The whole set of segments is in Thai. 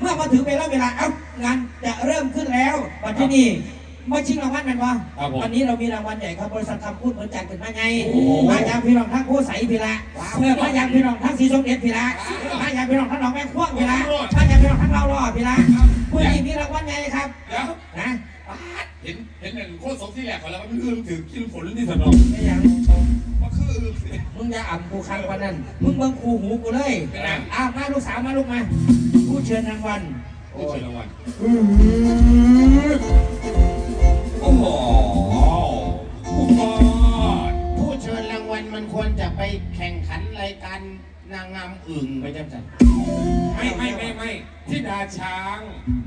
เมื่อมาถึงเวลาเวลาเอ้างานจะเริ่มขึ้นแล้ววันที่นี่มาชิงรางวัลกันวะครับผมวันนี้เรามีรางวัลใหญ่ครับบริษัทคำพูดเหมือนจัดขึ้นมาไงมาอย่างพี่น้องทั้งโคใสพี่ละเพื่อมาอย่างพี่น้องทั้งสีสมเด็จพี่ละมาอย่างพี่น้องทั้งหนองแม่ขวงพี่ละมาอย่างพี่น้องทั้งเราล่อพี่ละผู้นี้มีรางวัลใหญ่ครับเดี๋ยวนะ เห็นเห็นหนึ่งโคตรสมที่แหลกของเรามันอื้อถือกินผลที่สนองไม่อย่างมันคืออื้อสิมึงอย่าอ่ำกูคังกว่านั้น มึงเบิ่งคูหูกูเลยเป็นไงอ้าวมาลูกสาวมาลูกมา ผู้เชิญรางวัลผู้เชิญรางวัลโอ้โหผู้กอดผู้เชิญรางวัลมันควรจะไปแข่งขันรายการนางงามอึ่งไปจังสันไม่ไม่ไม่ไม่ที่ดาช้าง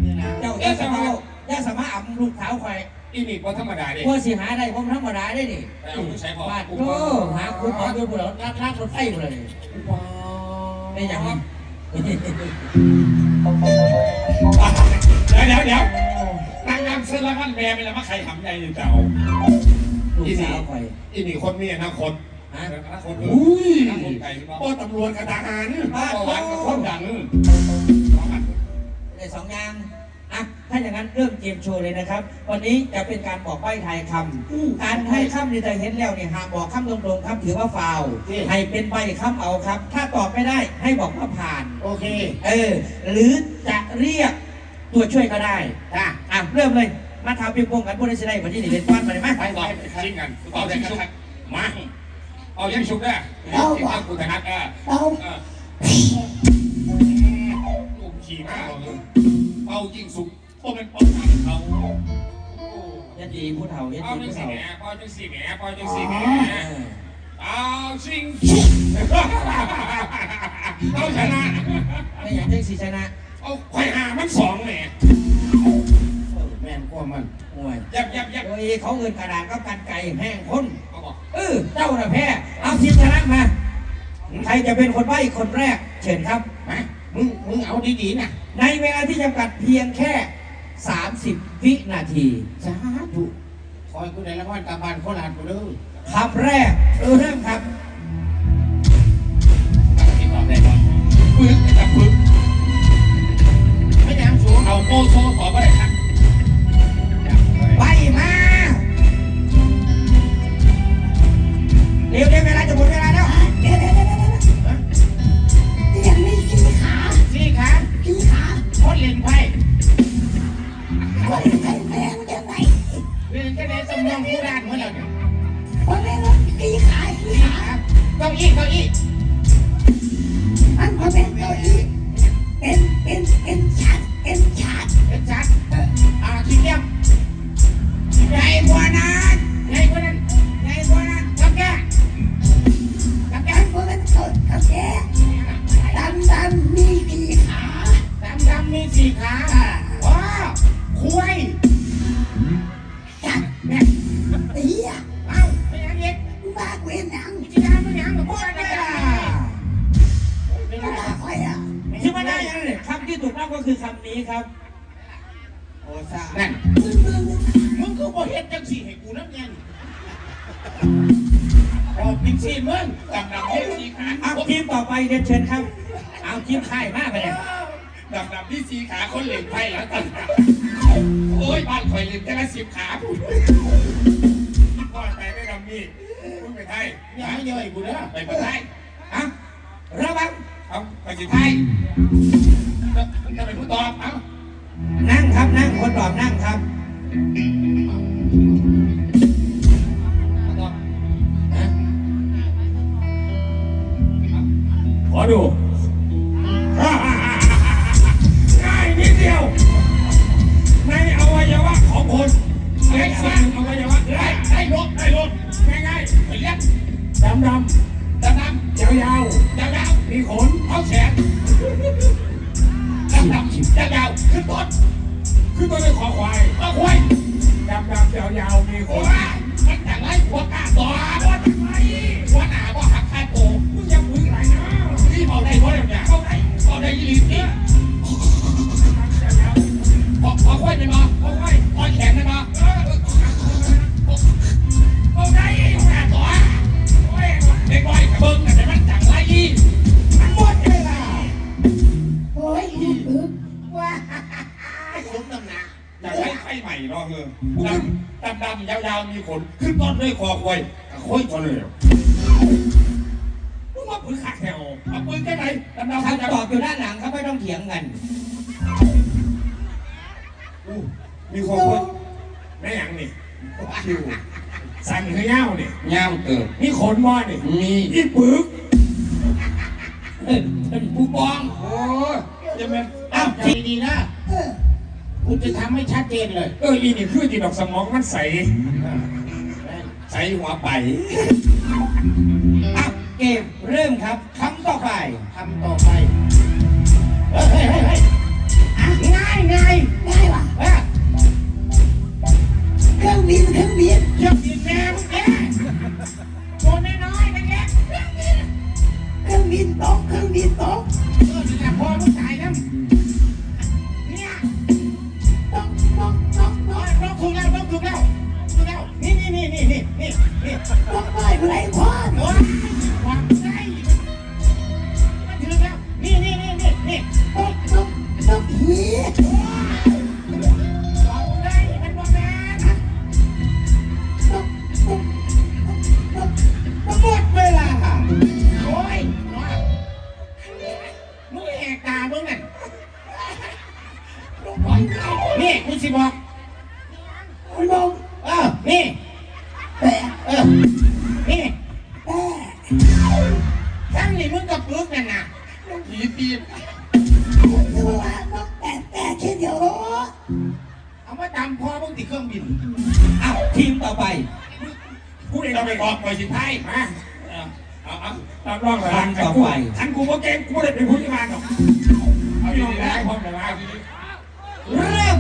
นี่นะเจ้าอย่าสมา อย่าสมาอ่ำลูกสาวข่อยอีนี่พอธรรมดาเด็พวกสิหาได้ผมธรรมดาได้นี่ไปเอาผู้ใช้พอ บ้านโอ้หาคุณหมอดูบุหรี่รักรักรถไฟเลยไม่อย่างนี้เดี๋ยวเดี๋ยวเดี๋ยวนางงามเสื้อละมันแม่เป็นแล้วมาใครทำใหญ่เจ้า ลูกสาวข่อยอีนี่คนมีอนาคตฮะอนาคตอุ้ยอนาคตไก่โอ้ตำรวจกับทหารบ้านวัดกับคนดังได้สองอย่างอะ ถ้าอย่างนั้นเริ่มเกมโชว์เลยนะครับ วันนี้จะเป็นการบอกใบ้ทายคำการทายคำนี่จะเห็นแล้วเนี่ยหากบอกคำตรงๆครับถือว่าฟาวล์ให้เป็นใบคำเอาครับ ถ้าตอบไม่ได้ให้บอกว่าผ่าน โอเค เออ หรือจะเรียกตัวช่วยก็ได้จ้าอะเริ่มเลยมาทำเปียงพงกันพูดได้สิได้วันนี้นี่เป็นป้อนมาเลยไหมไปต่ไปอไปชิงกันต่อยิงชุบมาเอายิงชุบได้กูถนัดเออเอาเออลูกขี่มาเอายิงสุก โอ้เป็นป้องกันเขายันดีผู้เฒ่ายันเอาดีจังผู้สี่เฒ่าแหน่พอจังสี่แหน่พอจังสี่แหน่เออเอาชิงชุบเอาชนะ ไม่อยากได้สีชนะเอาไข่หามันสองแหน่เออแม่นกว่ามันโอ้ยยับยับยับโอ้ยเขาเงินกระดาษก็กันไก่แห้งคนเขาบอกเออเจ้าน่ะแพ้เอาทีมชนะมา ใครจะเป็นคนใบ้คนแรก เชิญครับ มามึงมึงเอาดีๆนะ ในเวลาที่จำกัดเพียงแค่ 30 วินาทีสาธุคอยกูได้รางวัลกลับบ้านโคราชกูเด้อคำแรกเริ่มครับที่ตอบได้ก่อนปึ๊กจับปึ๊กไม่ยังสูงเอาโมโซตอบว่าอะไรครับใบมาเร็วเร็วเวลาจะหมดเวลา โอ้ซ่านั่นมึงมึงมึงก็บ่เฮ็ดจังสี่ให้กูน้ำเงินออกเป็นสี่มึงดำดำที่สีขาเอาทีมต่อไปเรียนเชิญครับ เอาทีมค่ายมากไปเลยดำดำที่สีขาคนเหล่นไพ่แล้วตั้งโอ้ยบ้านคอยเหล่นแต่ละสิบขาพ่อไปไม่ดำมีมึงไปไทยอย่าให้ย่อยกูเด้อไปไทยเอาระวังเอาไปสิไทยจะเป็นผู้ตอบเอานั่ง ครับนั่งคนตอบนั่งครับตอบนะขอดูง่ายนิดเดียวในอวัยวะของคนเล็กสุดอวัยวะได้ได้ลดได้ลดง่ายๆเรียกดำดำ ดำดำดำยาวๆมีขน ขึ้นต้นด้วยคอควายค่อยทนเลยมึงมาปืนขาแถวเอาปืนแค่ไหนดำดำคำตอบอยู่ด้านหลังครับไม่ต้องเถียงกันอู้มีคอควายแม่ยังนี่คิวสั่นให้เงานี่เงาเกิดมีขนมอนี่มีอีปึกเออเป็นผู้กองโอ้ยจะเป็นอ้าวใจดีนะเออ กูจะทำให้ชัดเจนเลยเอออีนี่คือจีดอกสมองมันใส ใสหัวไปอะเกมเริ่มครับคำต่อไปทำต่อไปเฮ้ยเฮ้ยเฮ้ย นี่มึงกับปึกนั่นน่ะผีตีนคือว่านกแปะแปะแค่เดียวรอเอามาจำพอมึงติดเครื่องบินอ้าวทีมต่อไปกูเองเราไปออกไปสิไทยมาเอาเอาเอาลองเลยทางต่อไปฉันกูว่าเก่งกูได้เป็นผู้ที่มาหรอกเอาดีๆนะพร้อมเลยมาดีเริ่ม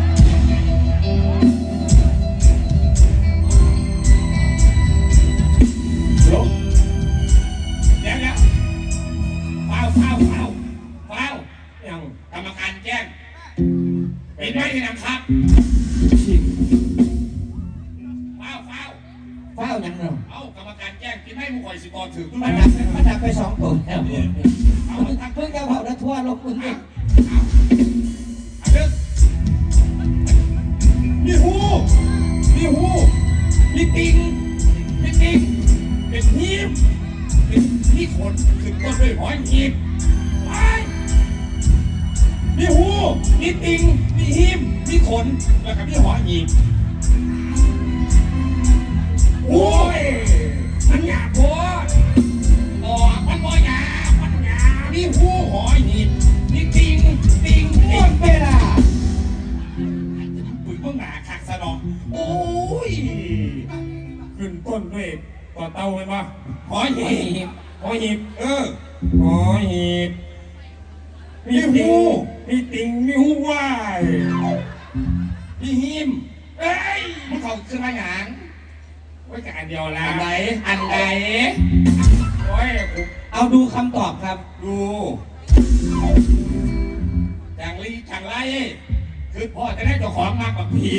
เป็นขนถึงต้นด้วยหอยหีบไปมีหู มีติง มีหีบมีขน แล้วก็มีหอยหีบโอ้ย มันหยาบโพดออกมันบ่หยาบมันหยาบมีหูหอยหีบมีติง ติงหมติงดเวลาปุ๋ยเพิ่งหนาคักสะดอกโอ้ย ขึ้นต้นด้วยต่อเต้าเลยปะหอยหีบ หอยหีบเออหอยหีบมีหูมีติ่งมีหูวายมีหิมเอ้ยมันเขาขึ้นมาหยางไว้กับอันเดียวละอันไหนอันไหนโอ้ยกูเอาดูคำตอบครับ ดูจังลีจังไรคือพ่อจะได้เจ้าของมากกว่าผี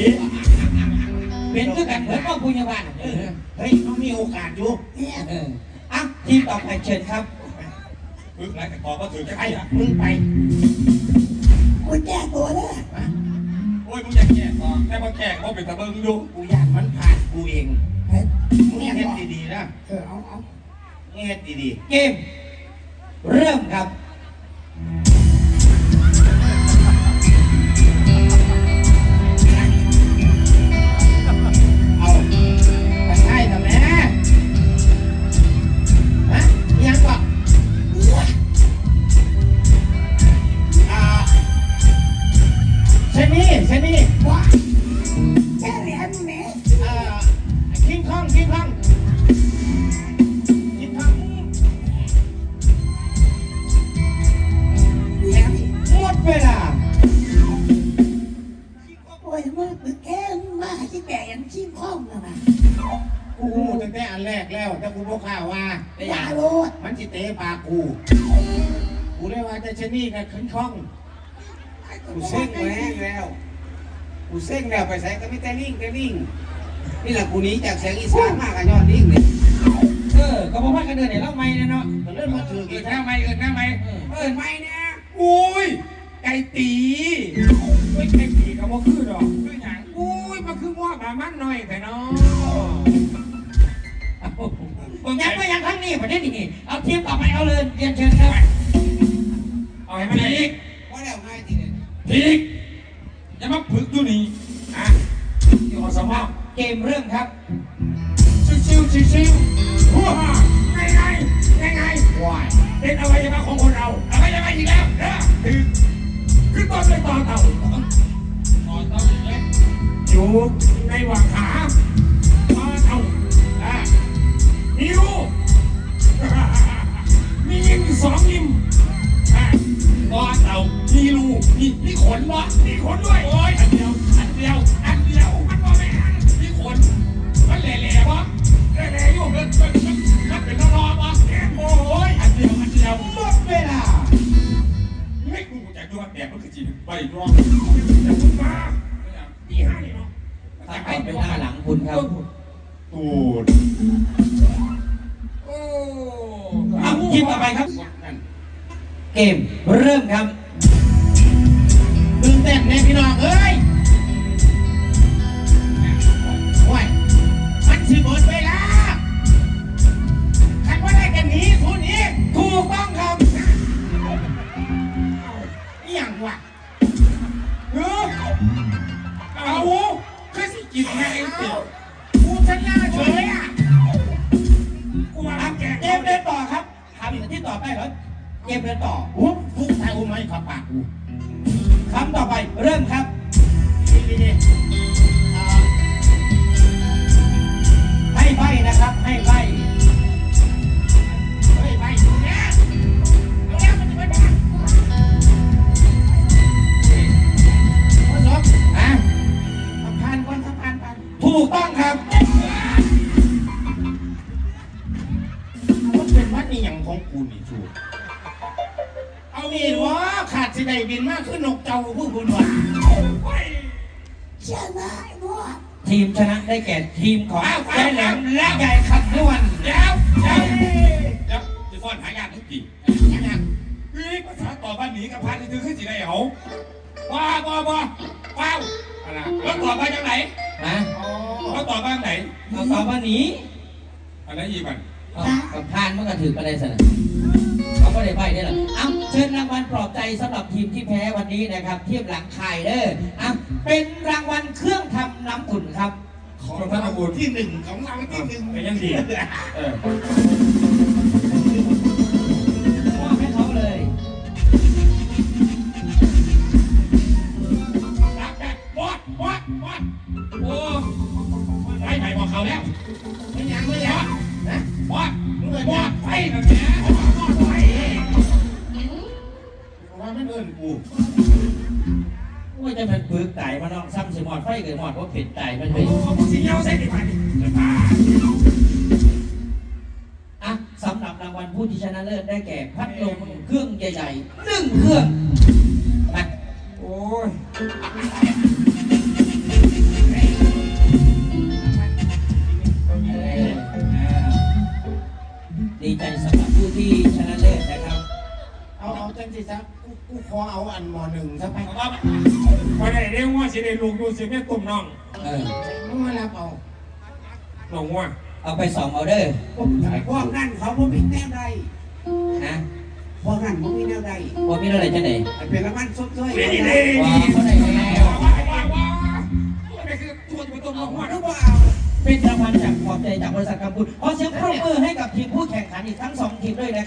เป็นคือกันเหมือนว่าปุญญาบันเออเฮ้ยต้องมีโอกาสอยู่เนี่ยเอออะ ทีมต่อไปเชิญครับปึ๊กแล้วแต่ตอบก็ถือจะไอ้ไอ้มึงไปกูแก้ตัวเลยโอ้ยมึงอยากแก่ก่อนแต่พอแก่ก็เป็นตะเบิงดูกูอยากมันผ่านกูเองเฮ้ยมึงเนี่ยเฮ็ดบอกดีๆนะเออเอาเอามึงเฮ็ดดีเกม เริ่มครับ ชะนีกับคิงคองกูเซ็งแรงแล้วกูเซ็งแล้วไปใส่ก็ไม่แต่นิ่งแต่นิ่งนี่แหละกูนี้จากแสงอีสานมากอะยอดนิ่งเลยเออก็บอกว่ากันเดินไหนเล่าไม่นะเนาะเริ่มมาถือเกิอีดหน้าไหมเกิดหน้าไหมเปิดไม่นะอุ้ยไก่ตีไม่ไก่ตีกับว่าคือดอกคือหยังอุ้ยมันคือว่าบามันหน่อยแต่เนาะผมยังไม่ยังทั้งนี้ประเด็นนี้เอาเทีมต่อไปเอาเลยเรียนเชิญครับ ขนด้วย โอ้ยอันเดียว อันเดียว อันเดียว มันบ่แม่นมีขนมันแหล่ๆวะแหล่ๆอยู่มันมันมันมันเป็นรอบๆวะโอ้ยอันเดียว อันเดียวหมดเวลาไม่กูจะดูว่าแบบมันคือจีนไปรอบแต่คุณมาตีห้านี่เนาะถ้าต่อไปหน้าหลังคุณครับตูดโอ้เอาทีมต่อไปครับ เกมเริ่มครับ ตื่นเต้นแน่พี่น้องเอ้ยโอ้ยมันสิหมดเวลาใครว่าได้กันหนีศูนย์อีกถูกต้องครับอหย่างวะเออเอาคือสิกินแม่เองเดียวกูชนะเฉยอะกูมาแกเกมเดินต่อครับคำที่ต่อไปเหรอเกมเดินต่อกูทุกทายกูไม่ขับปากกู คำต่อไปเริ่มครับดีดีให้ใบนะครับ ให้ใบ ได้แก่ทีมของยายแหลมและยายขัดนวลเดี๋ยวเดี๋ยวเดี๋ยวจะฟ้อนหายากทุกทียังไงพี่ภาษาต่อบ้านหนีกับพันนี่คือขึ้นสิได้เหรอว้าว้าว้าว้าวอะไรแล้วต่อมาจากไหนนะแล้วต่อมาจากไหนเอาต่อมาหนีอะไรอีกมันกับพานเมันก็ถือไปได้สนะเขาก็ได้ใบได้หรอเอาเชิญรางวัลปลอบใจสำหรับทีมที่แพ้วันนี้นะครับ เทียบหลังไข่เด้ออะเป็นรางวัลเครื่องทำน้ำอุ่นครับ ของเราที่หนึ่งของเราที่หนึ่งแต่ยังดีเออ องซ้ำสิหอดไฟเกิดหมอดว่าเป็ดไต่มันไปโอ้มึงสิเงาใส่ดิดไปอะสำหรับรางวัลผู้ที่ชนะเลิศได้แก่พัดลมเครื่องใหญ่ๆหนึ่งเครื่อง ขอเอาอันหมอหนึ่งซะไปพอได้เรียกว่าสิได้ลูกดูสิแม่ตุ่มน้องเออมึงมารับเอาน้องว่าเอาไปสองออเดอร์พวกนั้นเขาบ่มีแนวใดนะพวกนั้นบ่มีแนวใดว่ามีอะไรจะไหนเป็นรางวัลสดๆนี่นี่ว้าเขาได้แล้วว้าวว้าวว้าวนี่คือตัวตัวตุ่มน้องว่าหรือว่าเอาเป็นรางวัลจากขอบใจจากบริษัทกัมพูขอเสียงปรบมือให้กับทีมผู้แข่งขันอีกทั้งสองทีมด้วยนะครับ